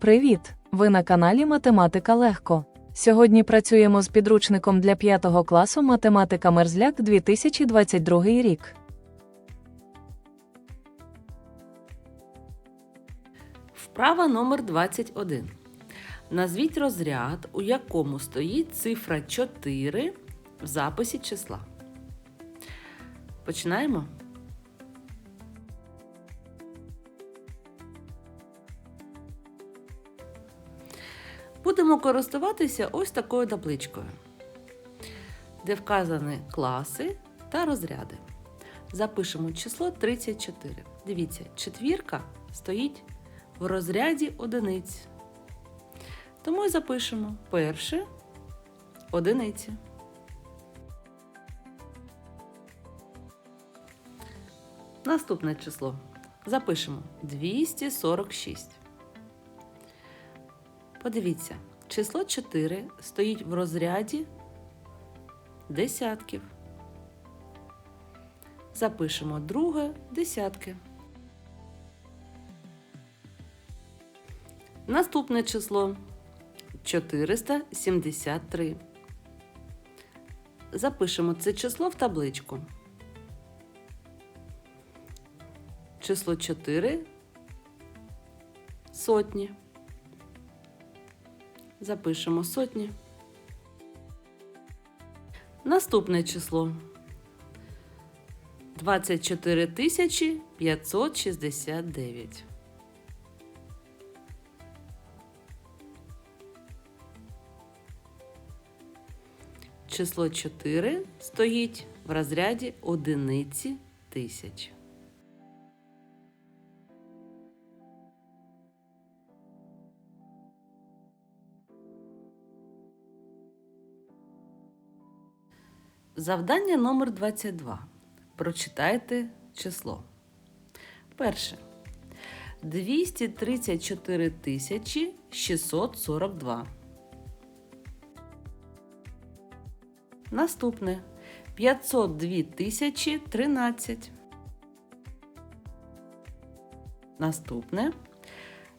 Привіт! Ви на каналі Математика Легко. Сьогодні працюємо з підручником для 5 класу Математика Мерзляк 2022 рік. Вправа номер 21. Назвіть розряд, у якому стоїть цифра 4 в записі числа. Починаємо. Будемо користуватися ось такою табличкою, де вказані класи та розряди. Запишемо число 34. Дивіться, четвірка стоїть в розряді одиниць. Тому і запишемо перше одиниці. Наступне число. Запишемо 246. Подивіться, число 4 стоїть в розряді десятків. Запишемо друге десятки. Наступне число 473. Запишемо це число в табличку. Число 4 сотні. Запишемо сотні. Наступне число 24 тисячі 569. Число 4 стоїть в розряді одиниці тисяч. Завдання номер 22. Прочитайте число. Перше. 234 тисячі 642. Наступне 502 тисячі 13. Наступне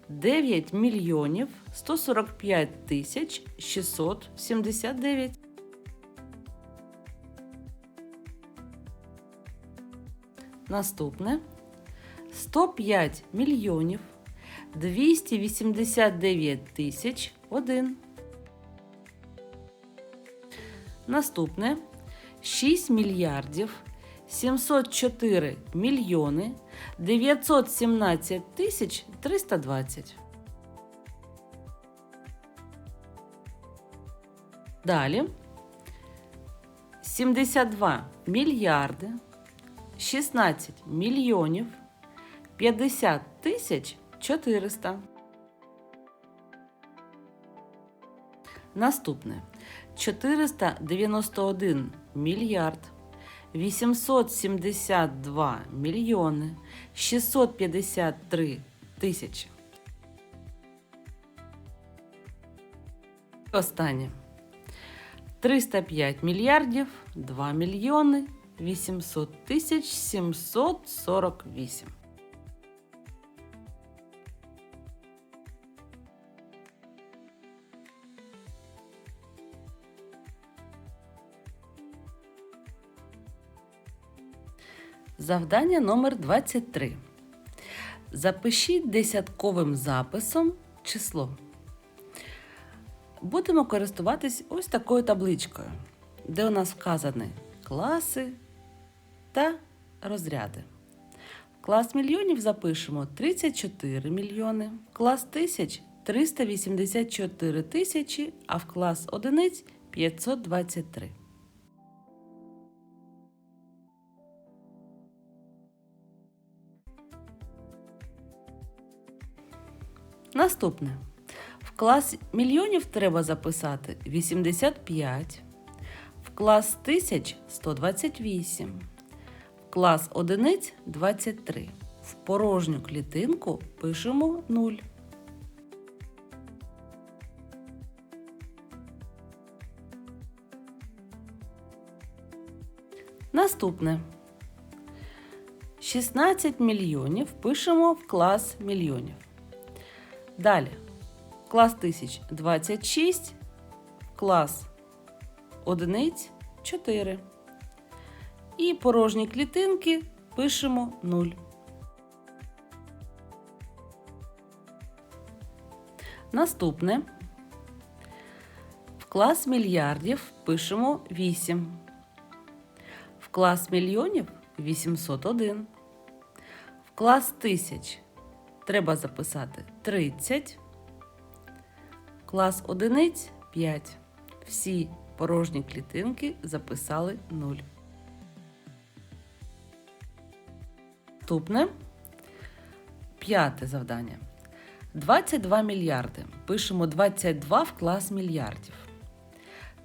9 мільйонів 145 тисяч 679. Наступне 105 мільйонів 289 тисяч 1. Наступне 6 мільярдів 704 мільйони 917 тисяч 320. Далі 72 мільярди 16 мільйонів 50 тисяч 400. Наступне 491 мільярд 872 мільйони 653 тисячі. Останнє 305 мільярдів 2 мільйони 800 тисяч 748. Завдання номер 23. Запишіть десятковим записом число. Будемо користуватись ось такою табличкою, де у нас вказані класи та розряди. В клас мільйонів запишемо 34 мільйони, в клас тисяч 384 тисячі, а в клас одиниць 523. Наступне. В клас мільйонів треба записати 85, клас тисяч 128, в клас одиниць 23. В порожню клітинку пишемо 0. Наступне. 16 мільйонів пишемо в клас мільйонів. Далі клас тисяч 26, клас одиниць 4. І порожні клітинки пишемо 0. Наступне. В клас мільярдів пишемо 8. В клас мільйонів 801. В клас тисяч треба записати 30. Клас одиниць 5. Всі порожні клітинки записали 0. Наступне п'яте завдання. 22 мільярди. Пишемо 22 в клас мільярдів.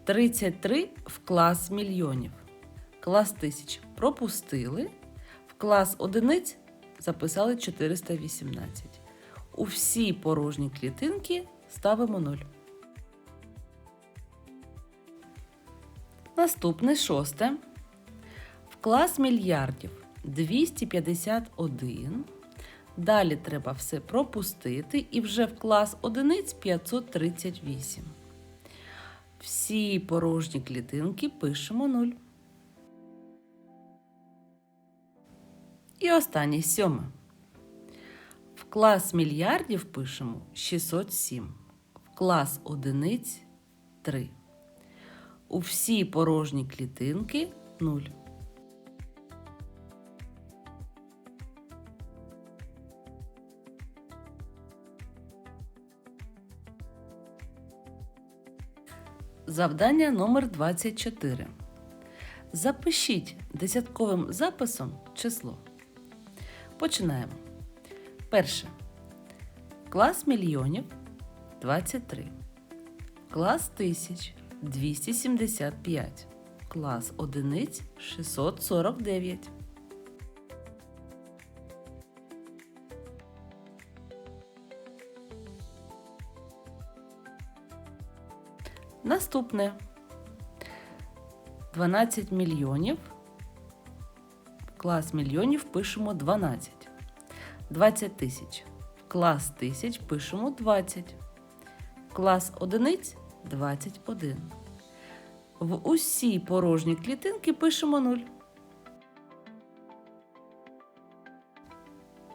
33 в клас мільйонів. Клас тисяч пропустили. В клас одиниць записали 418. У всі порожні клітинки ставимо 0. Наступне шосте. В клас мільярдів 251. Далі треба все пропустити і вже в клас одиниць 538. Всі порожні клітинки пишемо 0. І останнє сьоме. В клас мільярдів пишемо 607. В клас одиниць 3. У всі порожні клітинки 0. Завдання номер 24. Запишіть десятковим записом число. Починаємо. Перше. Клас мільйонів 23. Клас тисяч 275. Клас одиниць 649. Наступне 12 мільйонів. Клас мільйонів пишемо 12. 20 тисяч. Клас тисяч пишемо 20. Клас одиниць 21. В усі порожні клітинки пишемо 0.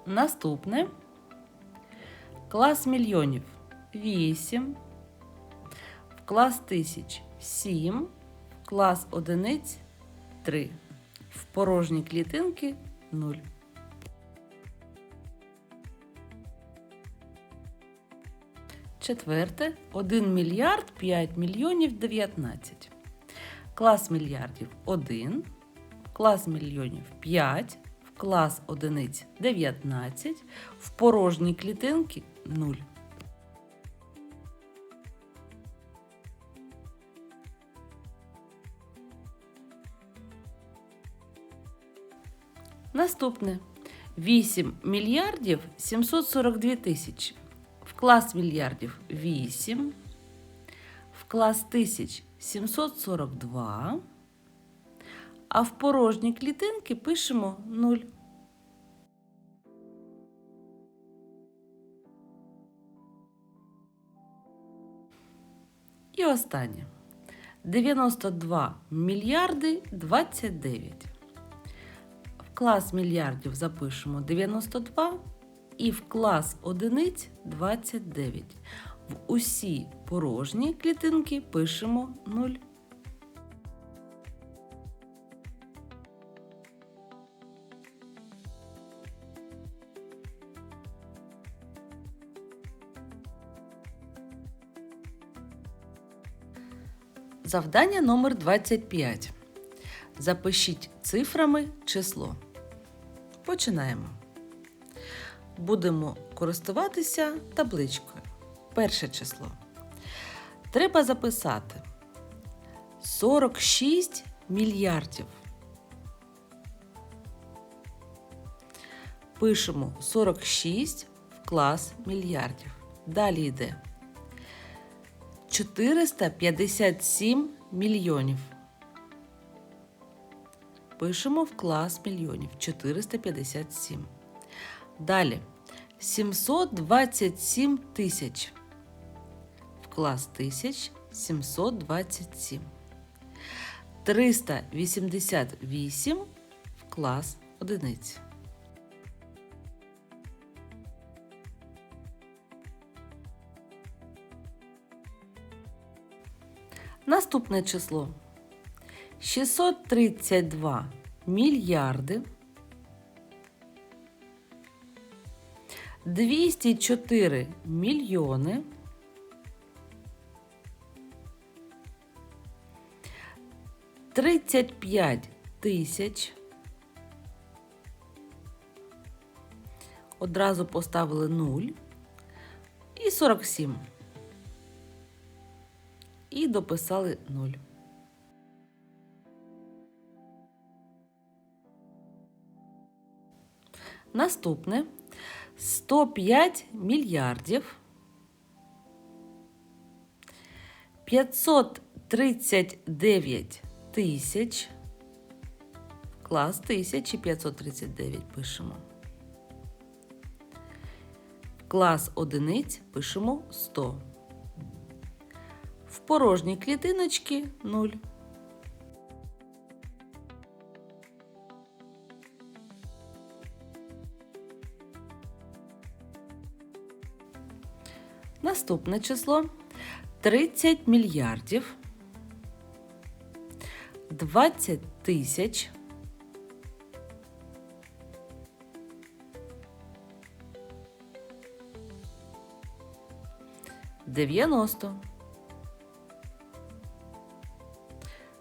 Наступне клас мільйонів 8 в клас тисяч 7, в клас одиниць 3, в порожні клітинки 0. Четверте 1 мільярд 5 мільйонів 19. Клас мільярдів 1, клас мільйонів 5, в клас одиниць 19, в порожні клітинки 0. Наступне 8 мільярдів 742 тисячі. Клас мільярдів 8, в клас тисяч 742, а в порожні клітинки пишемо 0. І останнє 92 мільярди 29. В клас мільярдів запишемо 92 і в клас одиниць 29. В усі порожні клітинки пишемо 0. Завдання номер 25. Запишіть цифрами число. Починаємо. Будемо користуватися табличкою. Перше число. Треба записати 46 мільярдів. Пишемо 46 в клас мільярдів. Далі йде 457 мільйонів. Пишемо в клас мільйонів 457. Далі 727 тисяч. В клас тисяч 727. 388 в клас одиниць. Наступне число 632 мільярди 204 мільйони 35 тисяч. Одразу поставили 0 і 47. І дописали 0. Наступне 105 мільярдів 539 тисяч. Клас 1539 пишемо. Клас одиниць пишемо 100. В порожній клітиночці 0. Наступне число 30 мільярдів 20 тисяч 90.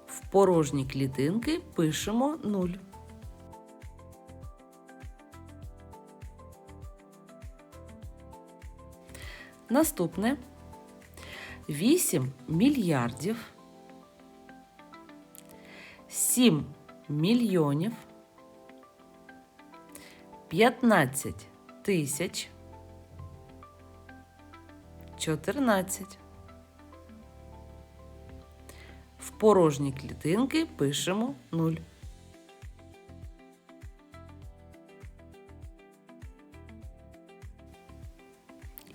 В порожні клітинки пишемо 0. Наступне 8 мільярдів 7 мільйонів 15 тисяч 14. В порожні клітинки пишемо 0.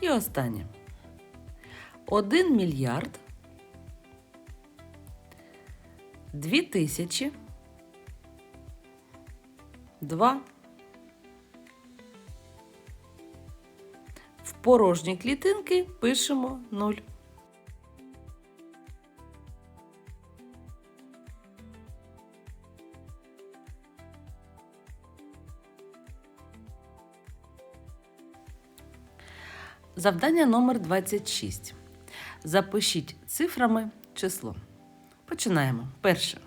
І останнє. 1 мільярд 2 тисячі 2 В порожні клітинки пишемо 0. Завдання номер 26. Запишіть цифрами число. Починаємо. Перше.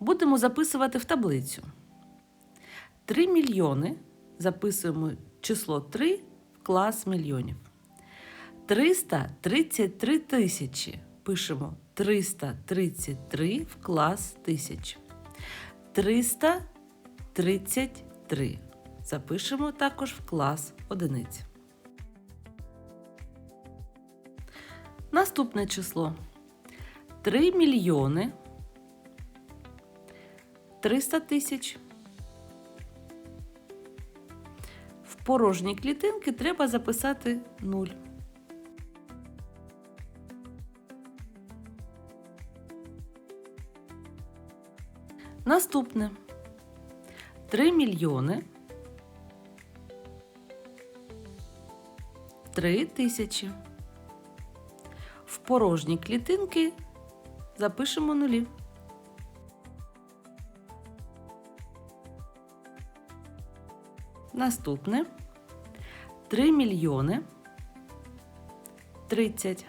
Будемо записувати в таблицю. 3 мільйони. Записуємо число 3 в клас мільйонів. 333 тисячі. Пишемо 333 в клас тисяч. 333. Запишемо також в клас одиниць. Наступне число 3 мільйони 300 тисяч. В порожні клітинки треба записати 0. Наступне 3 мільйони 3 тисячі. Порожні клітинки запишемо нулі. Наступне 3 мільйони 30.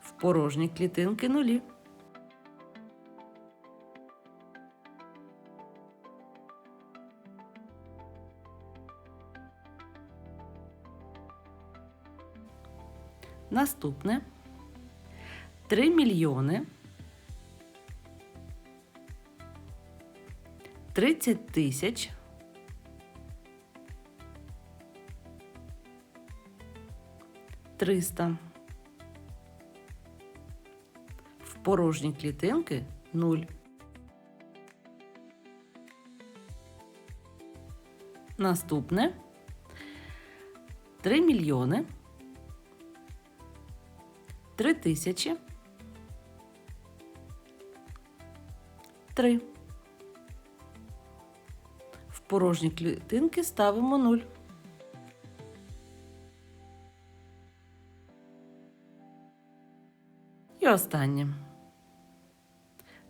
В порожні клітинки нулі. Наступне 3 мільйони 30 тисяч триста. В порожні клітинки 0. Наступне 3 мільйони Три тисячі. Три. В порожні клітинки ставимо нуль. І останнє.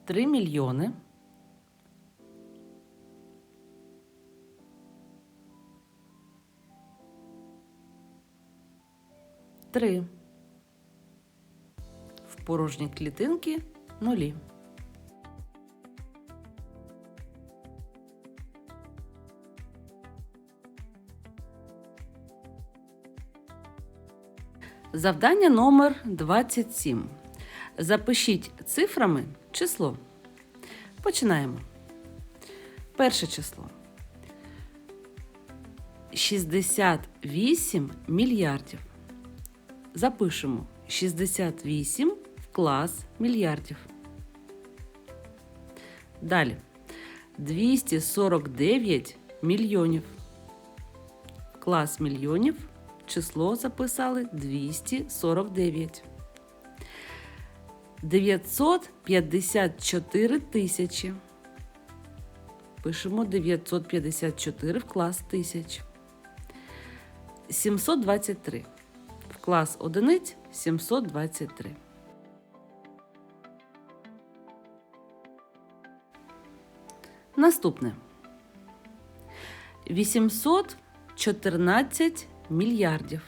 Три мільйони. Три. Порожні клітинки нулі. Завдання номер 27. Запишіть цифрами число. Починаємо. Перше число. 68 мільярдів. Запишемо 68 в клас мільярдів. Далі. 249 мільйонів. Клас мільйонів число записали 249. 954 тисячі. Пишемо 954 в клас тисяч. 723. В клас одиниць 723. Наступне. 814 мільярдів.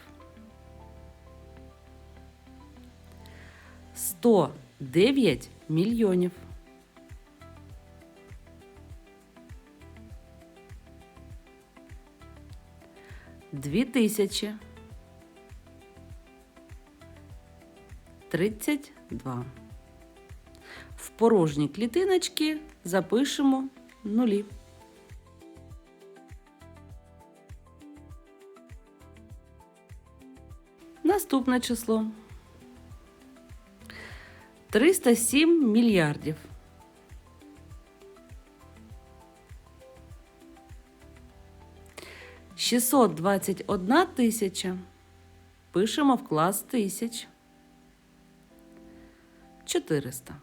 109 мільйонів. Дві тисячі. Тридцять два. В порожні клітиночки запишемо нулі. Наступне число. 307 мільярдів. Шістсот двадцять одна тисяча. Пишемо в клас тисяч. 400.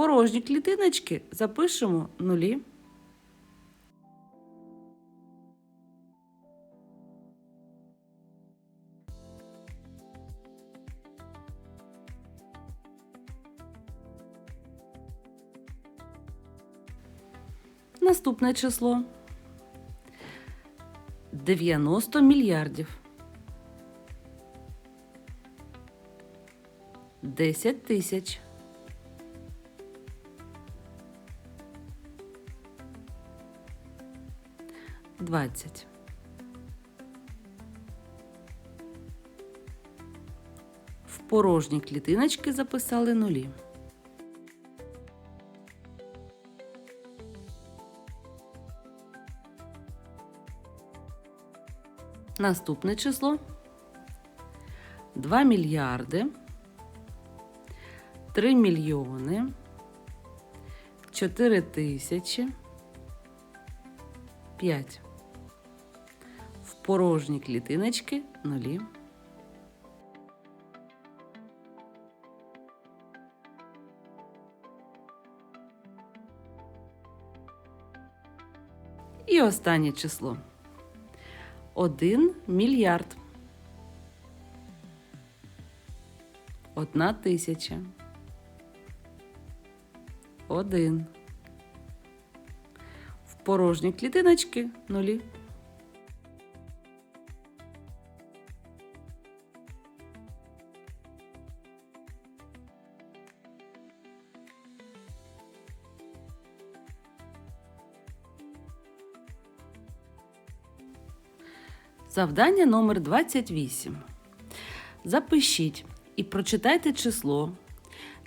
Порожні клітиночки запишемо нулі. Наступне число 90 мільярдів. 10 тисяч. Двадцять. В порожні клітиночки записали нулі. Наступне число 2 мільярди 3 мільйони 4 тисячі 5. Порожні клітиночки нулі. І останнє число. 1 мільярд. Одна тисяча. Один. В порожні клітиночки нулі. Завдання номер 28. Запишіть і прочитайте число,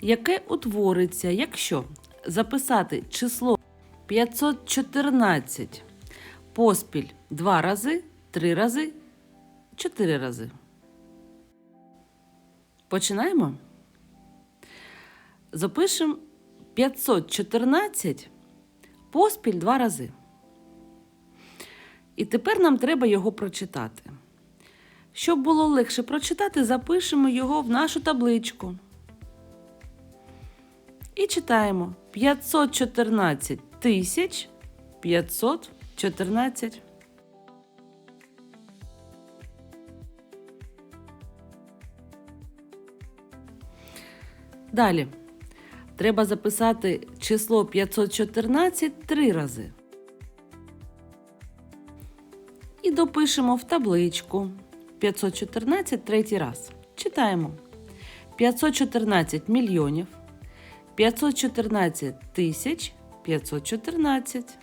яке утвориться, якщо записати число 514 поспіль 2 рази, 3 рази, 4 рази. Починаємо. Запишемо 514 поспіль 2 рази. І тепер нам треба його прочитати. Щоб було легше прочитати, запишемо його в нашу табличку. І читаємо 514 тисяч 514. Далі. Треба записати число 514 три рази. Допишемо в табличку 514 третій раз. Читаємо 514 мільйонів, 514 тисяч 514.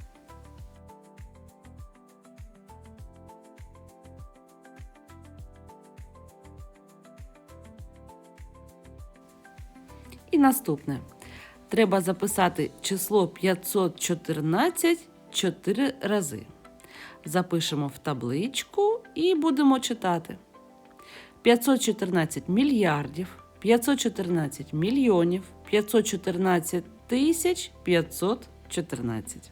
І наступне. Треба записати число 514 4 рази. Запишемо в табличку і будемо читати. 514 мільярдів, 514 мільйонів, 514 тисяч 514.